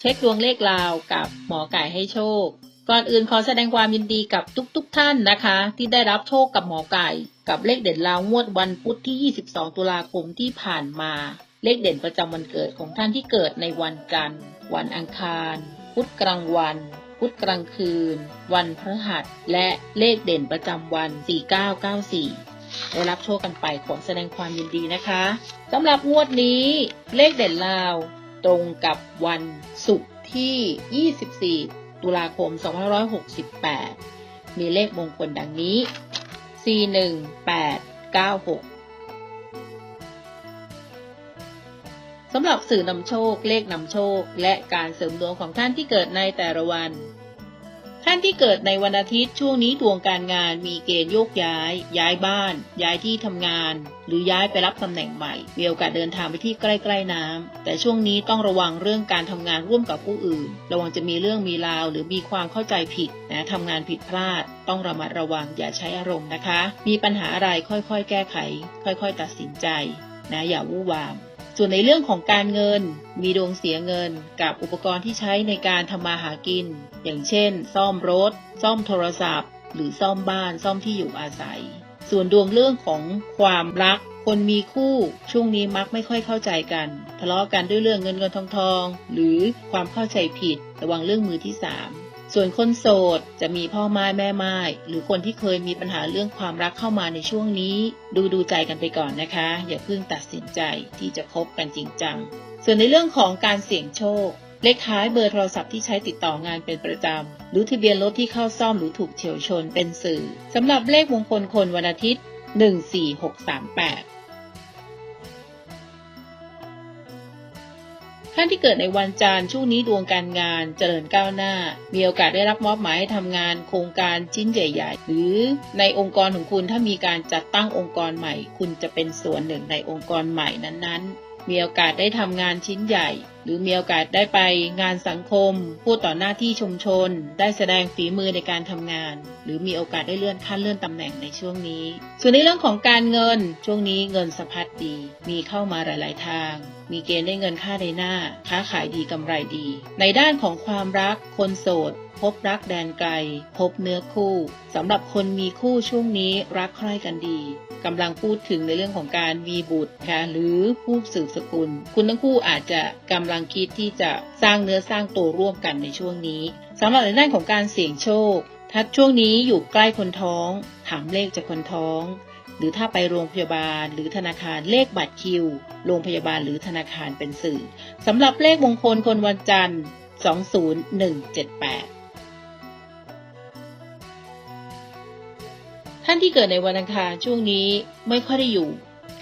เช็คดวงเลขราวกับหมอไก่ให้โชค ก่อนอื่นขอแสดงความยินดีกับทุกๆทท่านนะคะ ที่ได้รับโชคกับหมอไก่ กับเลขเด่นราวงวดวันพุธที่ 22 ตุลาคมที่ผ่านมา เลขเด่นประจำวันเกิดของท่านที่เกิดในวันจันทร์ วันอังคาร พุธกลางวันพุธกลางคืน วันพฤหัส และเลขเด่นประจำวัน 4994 ได้รับโชคกันไปขอแสดงความยินดีนะคะสำหรับงวดนี้เลขเด่นลาว ตรงกับวันศุกร์ที่ 24 ตุลาคม 2568 มีเลขมงคลดังนี้ 41896สำหรับสื่อนำโชค เลขนำโชค และการเสริมดวงของท่านที่เกิดในแต่ละวัน ท่านที่เกิดในวันอาทิตย์ช่วงนี้ดวงการงานมีเกณฑ์โยกย้าย ย้ายบ้าน ย้ายที่ทำงาน หรือย้ายไปรับตำแหน่งใหม่มีโอกาสเดินทางไปที่ใกล้ๆน้ำแต่ช่วงนี้ต้องระวังเรื่องการทำงานร่วมกับผู้อื่น ระวังจะมีเรื่องมีราว หรือมีความเข้าใจผิดนะทำงานผิดพลาด ต้องระมัดระวังอย่าใช้อารมณ์นะคะ มีปัญหาอะไรค่อยๆ แก้ไข ค่อย ๆ ตัดสินใจนะอย่าวู่วาม ส่วนในเรื่องของการเงิน มีดวงเสียเงินกับอุปกรณ์ที่ใช้ในการทำมาหากิน อย่างเช่น ซ่อมรถ ซ่อมโทรศัพท์ หรือซ่อมบ้านซ่อมที่อยู่อาศัย ส่วนดวงเรื่องของความรัก คนมีคู่ช่วงนี้มักไม่ค่อยเข้าใจกัน ทะเลาะกันด้วยเรื่องเงินเงินทองทอง หรือความเข้าใจผิด ระวังเรื่องมือที่สาม ส่วนคนโสดจะมีพ่อไม้แม่ไม้หรือคนที่เคยมีปัญหาเรื่องความรักเข้ามาในช่วงนี้ ดูดูใจกันไปก่อนนะคะ อย่าเพิ่งตัดสินใจที่จะคบกันจริงจัง ส่วนในเรื่องของการเสี่ยงโชค เลขท้ายเบอร์โทรศัพท์ที่ใช้ติดต่องานเป็นประจำหรือทะเบียนรถที่เข้าซ่อมหรือถูกเฉียวชนเป็นสื่อสำหรับเลขมงคลคนวันอาทิตย์ 14638 ท่านที่เกิดในวันจันทร์ช่วงนี้ดวงการงานเจริญก้าวหน้า มีโอกาสได้รับมอบหมายให้ทำงานโครงการชิ้นใหญ่ ๆ หรือในองค์กรของคุณถ้ามีการจัดตั้งองค์กรใหม่ คุณจะเป็นส่วนหนึ่งในองค์กรใหม่นั้นๆ มีโอกาสได้ทำงานชิ้นใหญ่ หรือมีโอกาสได้ไปงานสังคม พูดต่อหน้าที่ชุมชน ได้แสดงฝีมือในการทำงาน หรือมีโอกาสได้เลื่อนขั้นเลื่อนตำแหน่งในช่วงนี้ ส่วนในเรื่องของการเงินช่วงนี้เงินสะพัดดี มีเข้ามาหลาย ๆ ทาง มีเกณฑ์ได้เงินค่าในหน้า ค้าขายดีกำไรดี ในด้านของความรัก คนโสด พบรักแดนไกล พบเนื้อคู่สำหรับคนมีคู่ช่วงนี้รักใคร่กันดีกำลังพูดถึงในเรื่องของการมีบุตรค่ะหรือผู้สืบสกุล คุณทั้งคู่อาจจะกำลังคิดที่จะสร้างเนื้อสร้างตัวร่วมกันในช่วงนี้สำหรับในด้านของการเสี่ยงโชค ถ้าช่วงนี้อยู่ใกล้คนท้อง ถามเลขจากคนท้อง หรือถ้าไปโรงพยาบาล หรือธนาคารเลขบัตรคิว โรงพยาบาลหรือธนาคารเป็นสื่อสำหรับเลขมงคลคนวันจันทร์ 20178ท่านที่เกิดในวันอังคารช่วงนี้ไม่ค่อยได้อยู่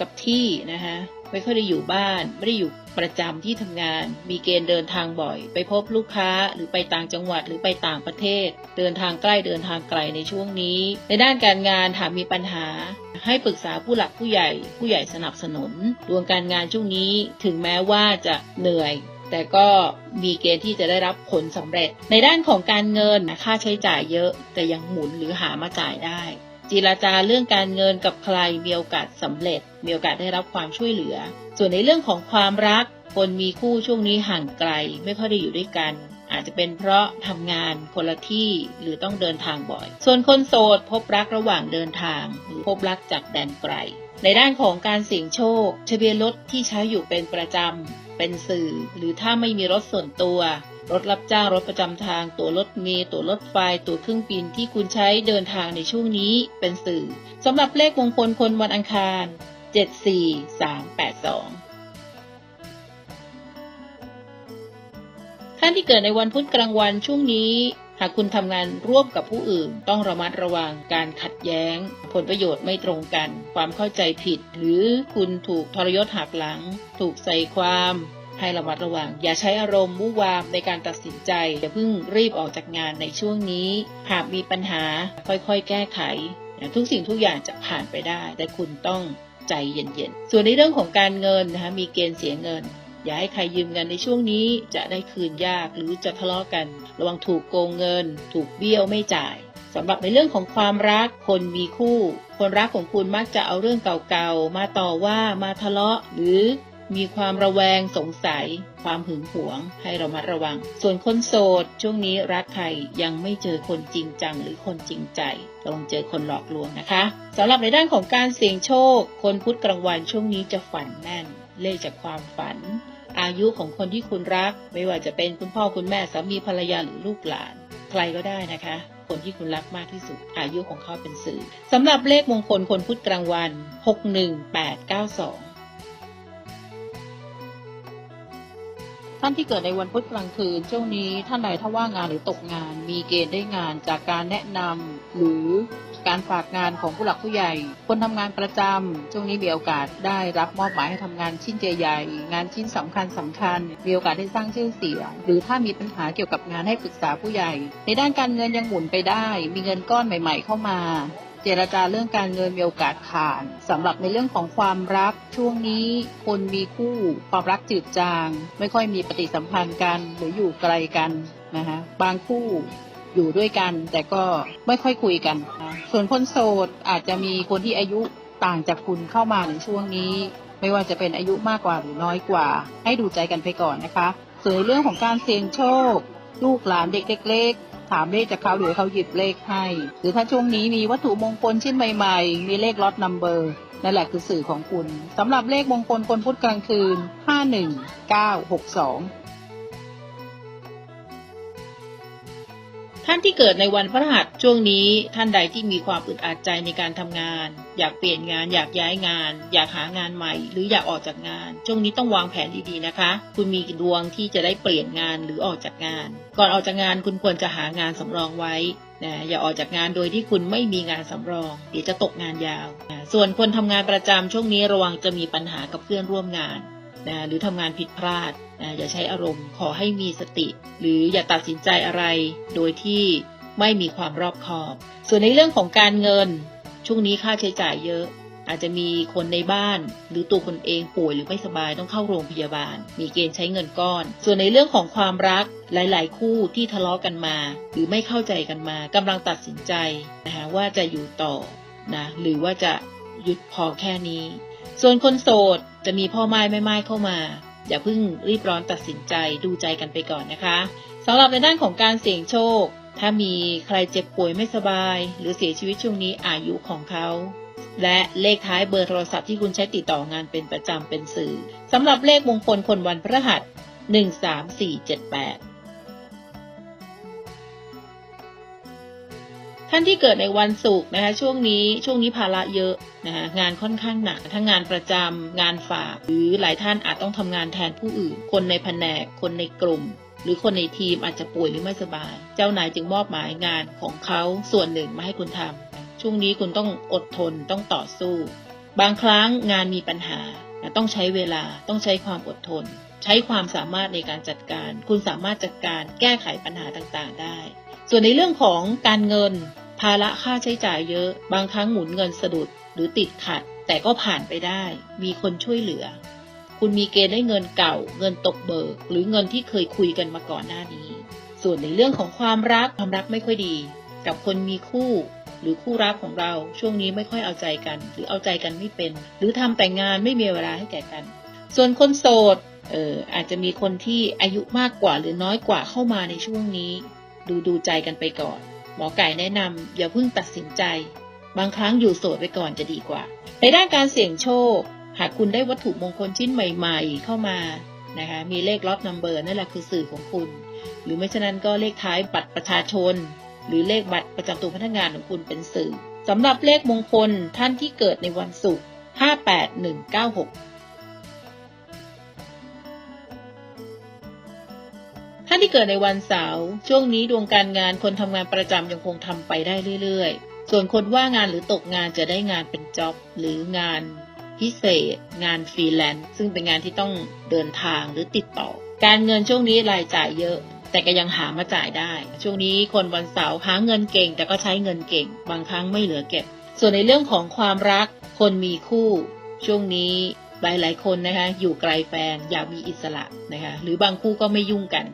กับที่นะคะไม่ค่อยได้อยู่บ้าน ไม่ได้อยู่ ประจำที่ทำงาน มีเกณฑ์เดินทางบ่อย ไปพบลูกค้าหรือไปต่างจังหวัดหรือไปต่างประเทศ เดินทางใกล้เดินทางไกลในช่วงนี้ ในด้านการงานหากมีปัญหา ให้ปรึกษาผู้หลักผู้ใหญ่ ผู้ใหญ่สนับสนุน ดวงการงานช่วงนี้ถึงแม้ว่าจะเหนื่อย แต่ก็มีเกณฑ์ที่จะได้รับผลสำเร็จ ในด้านของการเงินค่าใช้จ่ายเยอะ แต่ยังหมุนหรือหามาจ่ายได้ จีราจาเรื่องการเงินกับใครมีโอกาสสำเร็จ มีโอกาสได้รับความช่วยเหลือ ส่วนในเรื่องของความรัก คนมีคู่ช่วงนี้ห่างไกล ไม่ค่อยได้อยู่ด้วยกัน อาจจะเป็นเพราะทำงานคนละที่หรือต้องเดินทางบ่อย ส่วนคนโสดพบรักระหว่างเดินทาง หรือพบรักจากแดนไกล ในด้านของการเสี่ยงโชคทะเบียนรถที่ใช้อยู่เป็นประจำเป็นสื่อ หรือถ้าไม่มีรถส่วนตัว รถรับจ้างรถประจำทาง ตั๋วรถเมล์ตั๋วรถไฟ ตั๋วเครื่องบินที่คุณใช้เดินทางในช่วงนี้เป็นสื่อสำหรับเลขมงคลคนวันอังคาร 74382 ท่านที่เกิดในวันพุธกลางวันช่วงนี้ หากคุณทำงานร่วมกับผู้อื่น ต้องระมัดระวังการขัดแย้ง ผลประโยชน์ไม่ตรงกัน ความเข้าใจผิด หรือคุณถูกทรยศหักหลัง ถูกใส่ความ ให้ระมัดระวัง อย่าใช้อารมณ์วู่วามในการตัดสินใจ อย่าเพิ่งรีบออกจากงานในช่วงนี้ หากมีปัญหาค่อยๆ แก้ไข ทุกสิ่งทุกอย่างจะผ่านไปได้ แต่คุณต้องใจเย็นๆ ส่วนในเรื่องของการเงินนะคะ มีเกณฑ์เสียเงิน อย่าให้ใครยืมเงินในช่วงนี้ จะได้คืนยากหรือจะทะเลาะกัน ระวังถูกโกงเงิน ถูกเบี้ยวไม่จ่ายสำหรับในเรื่องของความรักคนมีคู่ คนรักของคุณมักจะเอาเรื่องเก่าๆ มาต่อว่ามาทะเลาะหรือ มีความระแวงสงสัย ความหึงหวง ให้เรามาระวัง ส่วนคนโสด ช่วงนี้รักใครยังไม่เจอคนจริงจังหรือคนจริงใจระวังเจอคนหลอกลวงนะคะสำหรับในด้านของการเสี่ยงโชค คนพุธกลางวันช่วงนี้จะฝันแม่น เลขจากความฝัน อายุของคนที่คุณรัก ไม่ว่าจะเป็นคุณพ่อคุณแม่สามีภรรยาหรือลูกหลาน ใครก็ได้นะคะคนที่คุณรักมากที่สุด อายุของเขาเป็นสื่อสำหรับเลขมงคลคนพุธกลางวัน 61892 ท่านที่เกิดในวันพุธกลางคืนช่วงนี้ท่านใดถ้าว่างงานหรือตกงาน มีเกณฑ์ได้งานจากการแนะนำหรือการฝากงานของผู้หลักผู้ใหญ่ คนทำงานประจำช่วงนี้มีโอกาสได้รับมอบหมายให้ทำงานชิ้นใหญ่ๆงานชิ้นสำคัญสำคัญมีโอกาสได้สร้างชื่อเสียง หรือถ้ามีปัญหาเกี่ยวกับงานให้ปรึกษาผู้ใหญ่ ในด้านการเงินยังหมุนไปได้ มีเงินก้อนใหม่ ๆ เข้ามา เจรจาเรื่องการเงินมีโอกาสผ่านสำหรับในเรื่องของความรักช่วงนี้คนมีคู่ความรักจืดจาง ไม่ค่อยมีปฏิสัมพันธ์กันหรืออยู่ไกลกันนะคะบางคู่อยู่ด้วยกัน แต่ก็ไม่ค่อยคุยกันนะส่วนคนโสดอาจจะมีคนที่อายุต่างจากคุณเข้ามาในช่วงนี้ ไม่ว่าจะเป็นอายุมากกว่าหรือน้อยกว่า ให้ดูใจกันไปก่อนนะคะส่วนในเรื่องของการเสี่ยงโชค ลูกหลานเด็กเล็กๆ ถามเลขจากเขาหรือเขาหยิบเลขให้ หรือถ้าช่วงนี้มีวัตถุมงคลชิ้นใหม่ๆ มีเลขล็อตนัมเบอร์นั่นแหละคือสื่อของคุณสำหรับเลขมงคลคนพุธกลางคืน 51962 ท่านที่เกิดในวันพฤหัสช่วงนี้ท่านใดที่มีความอึดอัดใจในการทำงาน อยากเปลี่ยนงาน อยากย้ายงาน อยากหางานใหม่ หรืออยากออกจากงาน ช่วงนี้ต้องวางแผนดีๆนะคะ คุณมีดวงที่จะได้เปลี่ยนงานหรือออกจากงาน ก่อนออกจากงานคุณควรจะหางานสำรองไว้นะอย่าออกจากงานโดยที่คุณไม่มีงานสำรอง เดี๋ยวจะตกงานยาวนะส่วนคนทำงานประจำช่วงนี้ระวังจะมีปัญหากับเพื่อนร่วมงาน นะหรือทำงานผิดพลาดนะอย่าใช้อารมณ์ขอให้มีสติ หรืออย่าตัดสินใจอะไร โดยที่ไม่มีความรอบคอบ ส่วนในเรื่องของการเงิน ช่วงนี้ค่าใช้จ่ายเยอะ อาจจะมีคนในบ้าน หรือตัวคนเองป่วยหรือไม่สบายต้องเข้าโรงพยาบาล มีเกณฑ์ใช้เงินก้อน ส่วนในเรื่องของความรักหลาย ๆ คู่ที่ทะเลาะกันมา หรือไม่เข้าใจกันมากำลังตัดสินใจนะคะว่าจะอยู่ต่อนะหรือว่าจะหยุดพอแค่นี้ ส่วนคนโสด จะมีพ่อไม้แม่ไม้เข้ามา อย่าเพิ่งรีบร้อนตัดสินใจดูใจกันไปก่อนนะคะสำหรับในด้านของการเสี่ยงโชค ถ้ามีใครเจ็บป่วยไม่สบาย หรือเสียชีวิตช่วงนี้อายุของเขาและเลขท้ายเบอร์โทรศัพท์ที่คุณใช้ติดต่องานเป็นประจำเป็นสื่อสำหรับเลขมงคลคนวันพฤหัส 13478 ท่านที่เกิดในวันศุกร์นะคะช่วงนี้ช่วงนี้ภาระเยอะนะคะงานค่อนข้างหนักทั้งงานประจำงานฝาก หรือหลายท่านอาจต้องทำงานแทนผู้อื่น คนในแผนก คนในกลุ่ม หรือคนในทีมอาจจะป่วยหรือไม่สบาย เจ้านายจึงมอบหมายงานของเขาส่วนหนึ่งมาให้คุณทำช่วงนี้คุณต้องอดทนต้องต่อสู้ บางครั้งงานมีปัญหาต้องใช้เวลาต้องใช้ความอดทน ใช้ความสามารถในการจัดการ คุณสามารถจัดการแก้ไขปัญหาต่างๆ ได้ ส่วนในเรื่องของการเงิน ภาระค่าใช้จ่ายเยอะ บางครั้งหมุนเงินสะดุดหรือติดขัด แต่ก็ผ่านไปได้ มีคนช่วยเหลือ คุณมีเกณฑ์ได้เงินเก่า เงินตกเบิก หรือเงินที่เคยคุยกันมาก่อนหน้านี้ ส่วนในเรื่องของความรักความรักไม่ค่อยดี กับคนมีคู่หรือคู่รักของเราช่วงนี้ไม่ค่อยเอาใจกัน หรือเอาใจกันไม่เป็น หรือทำแต่งงานไม่มีเวลาให้แก่กัน ส่วนคนโสดเอออาจจะมีคนที่อายุมากกว่าหรือน้อยกว่าเข้ามาในช่วงนี้ ดูดูใจกันไปก่อน หมอไก่แนะนำอย่าเพิ่งตัดสินใจ บางครั้งอยู่โสดไปก่อนจะดีกว่า ในด้านการเสี่ยงโชค หากคุณได้วัตถุมงคลชิ้นใหม่ ๆ เข้ามานะคะมีเลขล็อตนัมเบอร์นั่นแหละคือสื่อของคุณ หรือไม่ฉะนั้นก็เลขท้ายบัตรประชาชน หรือเลขบัตรประจำตัวพนักงานของคุณเป็นสื่อสำหรับเลขมงคลท่านที่เกิดในวันศุกร์58196านที่เกิดในวันเสาร์ช่วงนี้ดวงการงานคนทำงานประจำยังคงทำไปได้เรื่อยๆ ส่วนคนว่างงานหรือตกงานจะได้งานเป็นจ็อบหรืองานพิเศษ งานฟรีแลนซ์ซึ่งเป็นงานที่ต้องเดินทางหรือติดต่อ การเงินช่วงนี้รายจ่ายเยอะ แต่ก็ยังหามาจ่ายได้ ช่วงนี้คนวันเสาร์หาเงินเก่ง แต่ก็ใช้เงินเก่ง บางครั้งไม่เหลือเก็บ ส่วนในเรื่องของความรัก คนมีคู่ ช่วงนี้หลายๆคนนะคะอยู่ไกลแฟนอยากมีอิสระนะคะหรือบางคู่ก็ไม่ยุ่งกัน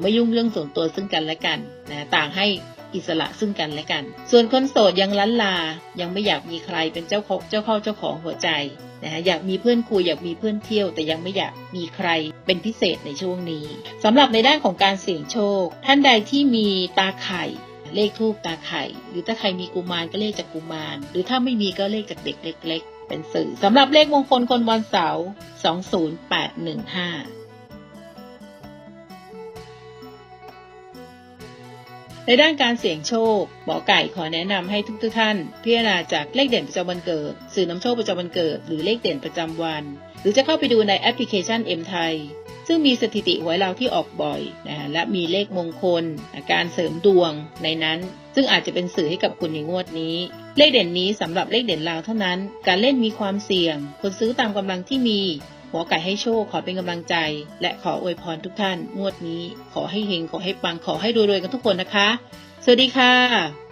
ไม่ยุ่งเรื่องส่วนตัวซึ่งกันและกันนะต่างให้อิสระซึ่งกันและกัน ส่วนคนโสดยังลันลา ยังไม่อยากมีใครเป็นเจ้าของเจ้าเข้าเจ้าของหัวใจนะฮะอยากมีเพื่อนคุยอยากมีเพื่อนเที่ยว แต่ยังไม่อยากมีใครเป็นพิเศษในช่วงนี้สำหรับในด้านของการเสี่ยงโชค ท่านใดที่มีตาไข่เลขทูปตาไข่ หรือถ้าใครมีกุมารก็เลขจากกุมาร หรือถ้าไม่มีก็เลขจากเด็กเล็ก ๆ เป็นสื่อสำหรับเลขมงคลคนวันเสาร์20815 ในด้านการเสี่ยงโชค หมอไก่ขอแนะนำให้ทุกท่าน พิจารณาจากเลขเด่นประจำวันเกิด สื่อนำโชคประจำวันเกิด หรือเลขเด่นประจำวัน หรือจะเข้าไปดูในแอปพลิเคชัน M ไทยซึ่งมีสถิติหวยเราที่ออกบ่อยนะฮะและมีเลขมงคล การเสริมดวงในนั้น ซึ่งอาจจะเป็นสื่อให้กับคุณในงวดนี้ เลขเด่นนี้สำหรับเลขเด่นลาวเท่านั้น การเล่นมีความเสี่ยง คนซื้อตามกำลังที่มี มอไก่ให้โชคขอเป็นกำลังใจ และขออวยพรทุกท่าน งวดนี้ ขอให้เฮงขอให้ปังขอให้รวยๆกันทุกคนนะคะ สวัสดีค่ะ